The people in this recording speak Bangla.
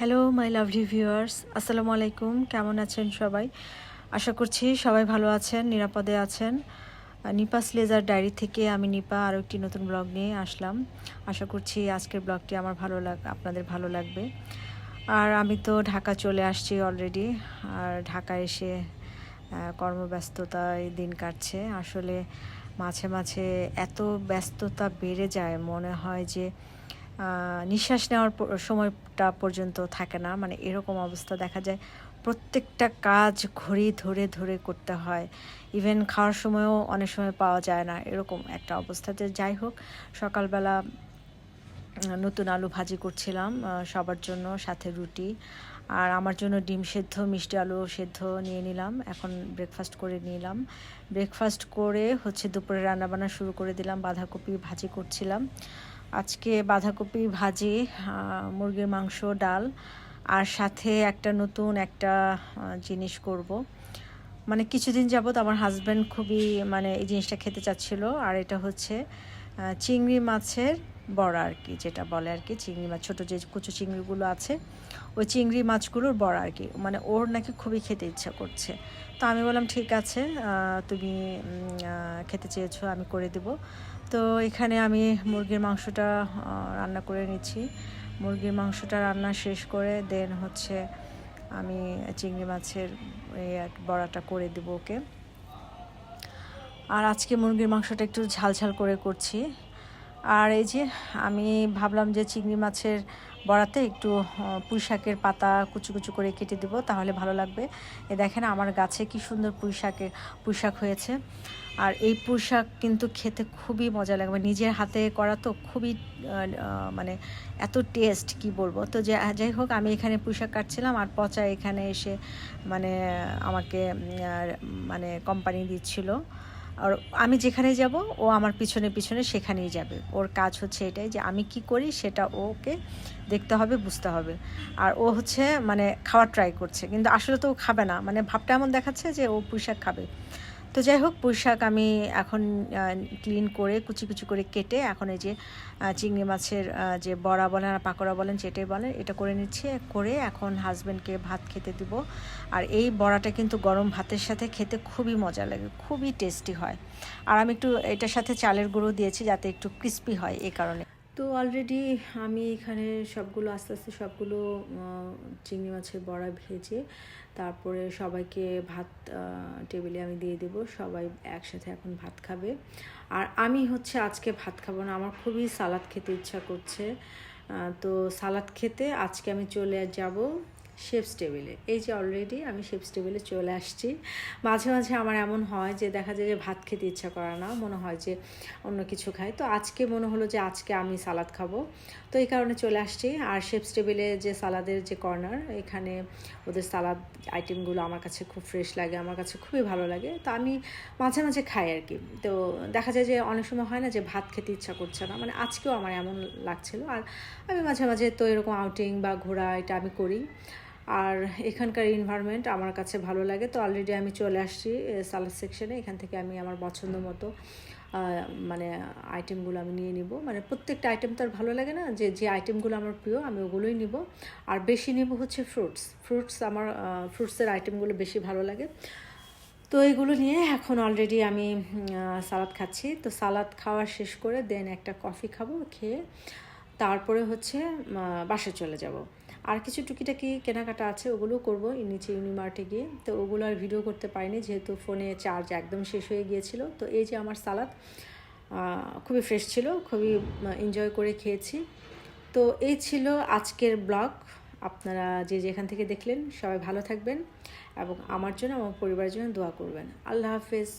হ্যালো মাই লাভলি ভিউয়ার্স আসসালামু আলাইকুম কেমন আছেন সবাই? আশা করছি সবাই ভালো আছেন, নিরাপদে আছেন। নিপাস লেজার ডায়েরি থেকে আমি নিপা আরও একটি নতুন ব্লগ নিয়ে আসলাম। আশা করছি আজকের ব্লগটি আমার ভালো লাগ আপনাদের ভালো লাগবে। আর আমি তো ঢাকা চলে আসছি অলরেডি আর ঢাকা এসে কর্মব্যস্ততায় দিন কাটছে। আসলে মাঝে মাঝে এত ব্যস্ততা বেড়ে যায়, মনে হয় যে নিঃশ্বাস নেওয়ার সময়টা পর্যন্ত থাকে না। মানে এরকম অবস্থা দেখা যায়। প্রত্যেকটা কাজ ঘড়ি ধরে ধরে করতে হয়। ইভেন খাওয়ার সময়ও অনেক সময় পাওয়া যায় না। এরকম একটা অবস্থাতে যাই হোক, সকালবেলা নতুন আলু ভাজি করছিলাম সবার জন্য সাথে রুটি। আর আমার জন্য ডিম সেদ্ধ, মিষ্টি আলু সেদ্ধ নিয়ে নিলাম। এখন ব্রেকফাস্ট করে নিলাম। ব্রেকফাস্ট করে হচ্ছে দুপুরে রান্নাবান্না শুরু করে দিলাম। বাঁধাকপি ভাজি করছিলাম। আজকে বাঁধাকপি ভাজি মুরগির মাংস, ডাল, আর সাথে একটা নতুন একটা জিনিস করব। মানে কিছুদিন যাবৎ আমার হাজব্যান্ড খুবই মানে এই জিনিসটা খেতে চাচ্ছিল, আর এটা হচ্ছে চিংড়ি মাছের বড়া আর কি, যেটা বলে আর কি, চিংড়ি মাছ, ছোটো যে কুচো চিংড়িগুলো আছে, ওই চিংড়ি মাছগুলোর বড়া আর কি মানে ওর নাকি খুবই খেতে ইচ্ছা করছে। তো আমি বললাম, ঠিক আছে তুমি খেতে চেয়েছো, আমি করে দেব। তো এখানে আমি মুরগির মাংসটা রান্না করে নিচ্ছি। মুরগির মাংসটা রান্না শেষ করে দেন হচ্ছে আমি চিংড়ি মাছের বড়াটা করে দেবো ওকে। আর আজকে মুরগির মাংসটা একটু ঝাল ঝাল করে করছি। আর এই যে আমি ভাবলাম যে চিংড়ি মাছের বড়াতে একটু পুঁই শাকের পাতা কুচু কুচু করে কেটে দেবো, তাহলে ভালো লাগবে। এ দেখেন আমার গাছে কি সুন্দর পুঁই শাকের, পুঁই শাক হয়েছে। আর এই পুঁই শাক কিন্তু খেতে খুবই মজা লাগবে নিজের হাতে করা তো খুবই মানে এত টেস্ট কি বলব? তো যাই হোক, আমি এখানে পুঁই শাক কাটছিলাম আর পচা এখানে এসে মানে আমাকে মানে কোম্পানি দিচ্ছিল। আর আমি যেখানে যাব, ও আমার পিছনে পিছনে সেখানেই যাবে। ওর কাজ হচ্ছে এটাই যে আমি কি করি সেটা ওকে দেখতে হবে, বুঝতে হবে। আর ও হচ্ছে মানে খাওয়ার ট্রাই করছে। কিন্তু আসলে তো ও খাবে না। মানে ভাবটা এমন দেখাচ্ছে যে ও পুঁইশাক খাবে। তো যাই হোক পুঁইশাক আমি এখন ক্লিন করে কুচি কুচি করে কেটে এখন এই যে চিংড়ি মাছের যে বড়া বলেন আর পাকোড়া বলেন, যেটাই বলেন, এটা করে নিচ্ছি। করে এখন হাজব্যান্ডকে ভাত খেতে দিব। আর এই বড়াটা কিন্তু গরম ভাতের সাথে খেতে খুবই মজা লাগে, খুবই টেস্টি হয়। আর আমি একটু এটার সাথে চালের গুঁড়ো দিয়েছি যাতে একটু ক্রিস্পি হয়, এই কারণে। তো অলরেডি আমি এখানে সবগুলো, আস্তে আস্তে সবগুলো চিংড়ি মাছের বড়া ভেজে তারপরে সবাইকে ভাত টেবিলে আমি দিয়ে দেব। সবাই একসাথে এখন ভাত খাবে। আর আমি হচ্ছে আজকে ভাত খাব না, আমার খুবই সালাদ খেতে ইচ্ছা করছে। তো সালাদ খেতে আজকে আমি চলে যাব শেফস টেবিলে। এই যে অলরেডি আমি শেফস টেবিলে চলে আসছি। মাঝে মাঝে আমার এমন হয় যে দেখা যায় যে ভাত খেতে ইচ্ছা করে না, মনে হয় যে অন্য কিছু খাই। তো আজকে মনে হলো যে আজকে আমি সালাদ খাব। তো এই কারণে চলে আসছি। আর শেফস টেবিলে যে সালাদের যে কর্নার, এখানে ওদের সালাদ আইটেমগুলো আমার কাছে খুব ফ্রেশ লাগে, আমার কাছে খুবই ভালো লাগে। তো আমি মাঝে মাঝে খাই আর কি। তো দেখা যায় যে অনেক সময় হয় না যে ভাত খেতে ইচ্ছা করছে না। মানে আজকেও আমার এমন লাগছিল। আর আমি মাঝে মাঝে তো এরকম আউটিং বা ঘোরা এটা আমি করি। আর এখানকার এনভায়রনমেন্ট আমার কাছে ভালো লাগে। তো অলরেডি আমি চলে আসছি সালাদ সেকশনে এখান থেকে আমি আমার পছন্দ মতো মানে আইটেমগুলো আমি নিয়ে নিব। মানে প্রত্যেকটা আইটেম তো আর ভালো লাগে না, যে যে আইটেমগুলো আমার প্রিয়, আমি ওগুলোই নিব। আর বেশি নেব হচ্ছে ফ্রুটস ফ্রুটস আমার ফ্রুটসের আইটেমগুলো বেশি ভালো লাগে। তো এগুলো নিয়ে এখন অলরেডি আমি সালাদ খাচ্ছি। তো সালাদ খাওয়া শেষ করে দেন একটা কফি খাব, খেয়ে তারপরে হচ্ছে বাসায় চলে যাব। আর কিছু টুকিটাকি কেনাকাটা আছে, ওগুলো করব। নিচে ইউনিমার্টে গিয়ে। তো ওগুলো আর ভিডিও করতে পারিনি, যেহেতু ফোনে চার্জ একদম শেষ হয়ে গিয়েছিল। তো এই যে আমার সালাদ খুবই ফ্রেশ ছিল, খুবই এনজয় করে খেয়েছি। তো এই ছিল আজকের ব্লগ আপনারা যে যেখান থেকে দেখলেন, সবাই ভালো থাকবেন এবং আমার জন্য, আমার পরিবারের জন্য দোয়া করবেন। আল্লাহ হাফেজ।